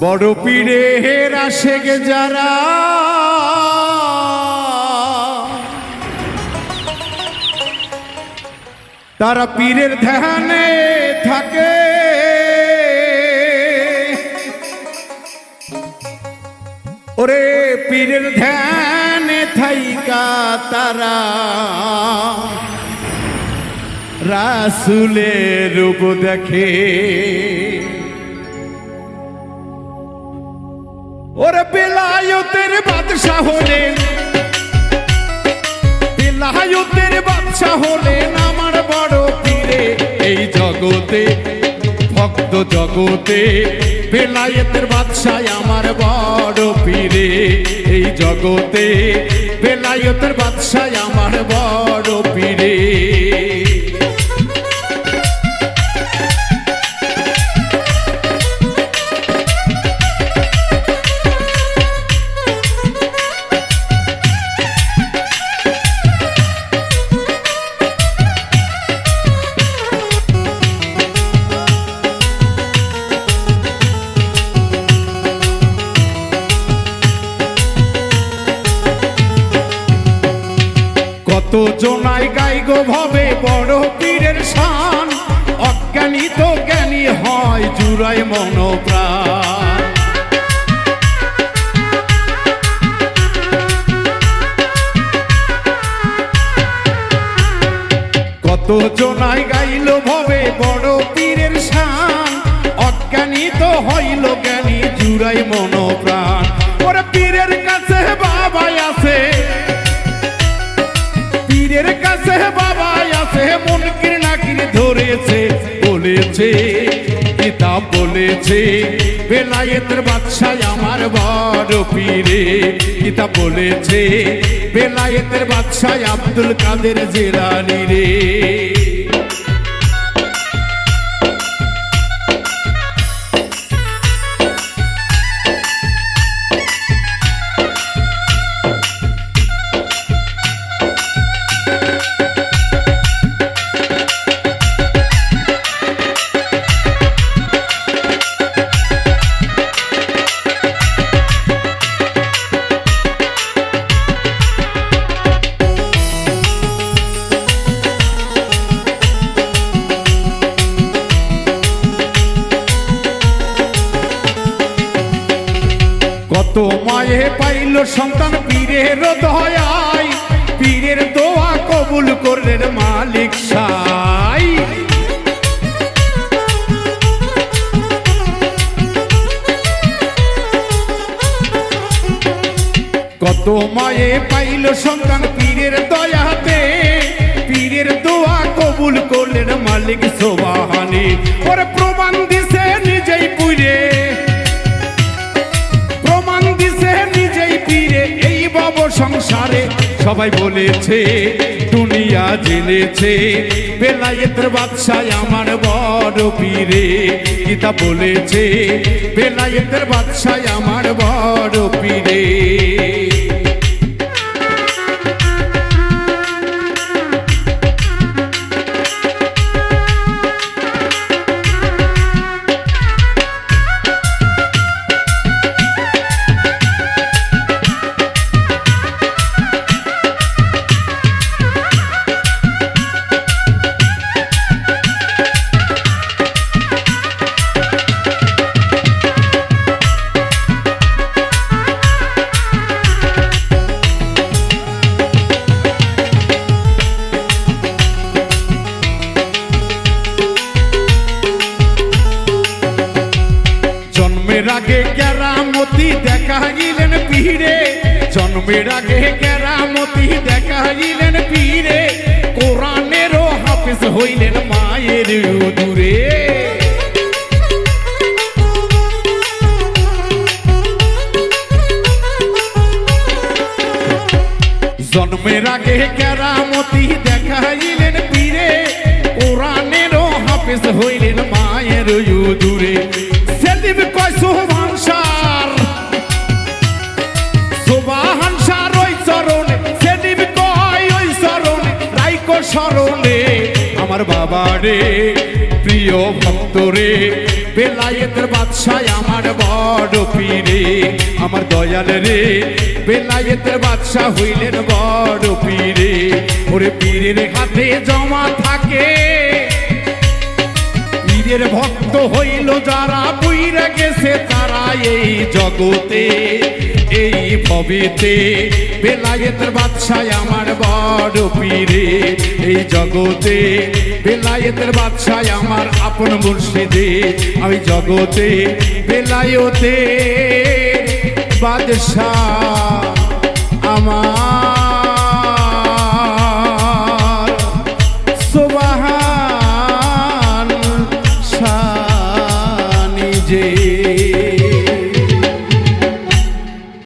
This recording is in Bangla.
বড় পীরের আসে গে যারা। তারা পীরের ধ্যানে থাকে। ওরে পীরের ধ্যানে থাইকা তারা। রাসুলের রূপ দেখে। ওরে বেলায়তের বাদশাহ হলেন। বেলায়তের বাদশাহ হলেন আমার বড় পীরে। এই জগতে, ভক্ত জগতে বেলায়েতের বাদশাহ আমার বড় পীরে। এই জগতে বেলায়েতের বাদশাহ আমার বড় পীরে। কত জনাই গাই গো ভবে, বড় পীরের শান। অজ্ঞানী তো জ্ঞানী হয় জুড়াই মন কত জনাই গাইল ভবে, বড় পীরের শান। অজ্ঞানী তো হইল জ্ঞানী জুড়াই মন প্রাণ ওরে পীরের কাছে বলেছে কিতাব বলেছে, বেলায়েতের বাদশাহ আমার বড় পীরে। কিতাব বলেছে, বেলায়েতের বাদশাহ আব্দুল কাদের জেলানি রে। কত মায়ে পাইল সন্তান, পীরের দয়ায়। পীরের দোয়া কবুল করলেন মালিক সাই। কত মায়ে পাইল সন্তান, পীরের দয়াতে। পীরের দোয়া কবুল করলেন মালিক সোবাহানি। ওরে প্রমাণ দিছে নিজেই পুরে সংসারে সবাই বলেছে, দুনিয়া জেনেছে। বেলায়েতের বাদশায় আমার বড় পীরে গীতা বলেছে, বেলায়েতের বাদশাহ আমার বড় পীরে। আগে কেরামতি দেখা গিলেন পীরে জন্মের আগে কেরামতি দেখা গিলেন পীরে কোরআনেরও হাফিজ হইলেন মায়ের দূরে জন্মের আগে কেরামতি দেখাইলেন পীরে কোরআনেরও হাফেজ হইলেন মায়ের দূরে সেলিম স্মরণে আমার বাবা রে, প্রিয় ভক্ত রে, বেলায়েতের বাদশাহ আমার বড় পীরে, আমার দয়াল রে, বেলায়েতের বাদশাহ হইলেন বড় পীরে। ওরে পীরের হাতে জমা থাকে, পীরের ভক্ত হইল যারা বুইরা গেছে তারা এই জগতে। এই ভবেতে বেলায়েতের বাদশায় আমার বড় পীরে। এই জগতে বেলায়েতের বাদশায় আমার আপন মুর্শিদে। আমি জগতে বেলায়তে বাদশাহ।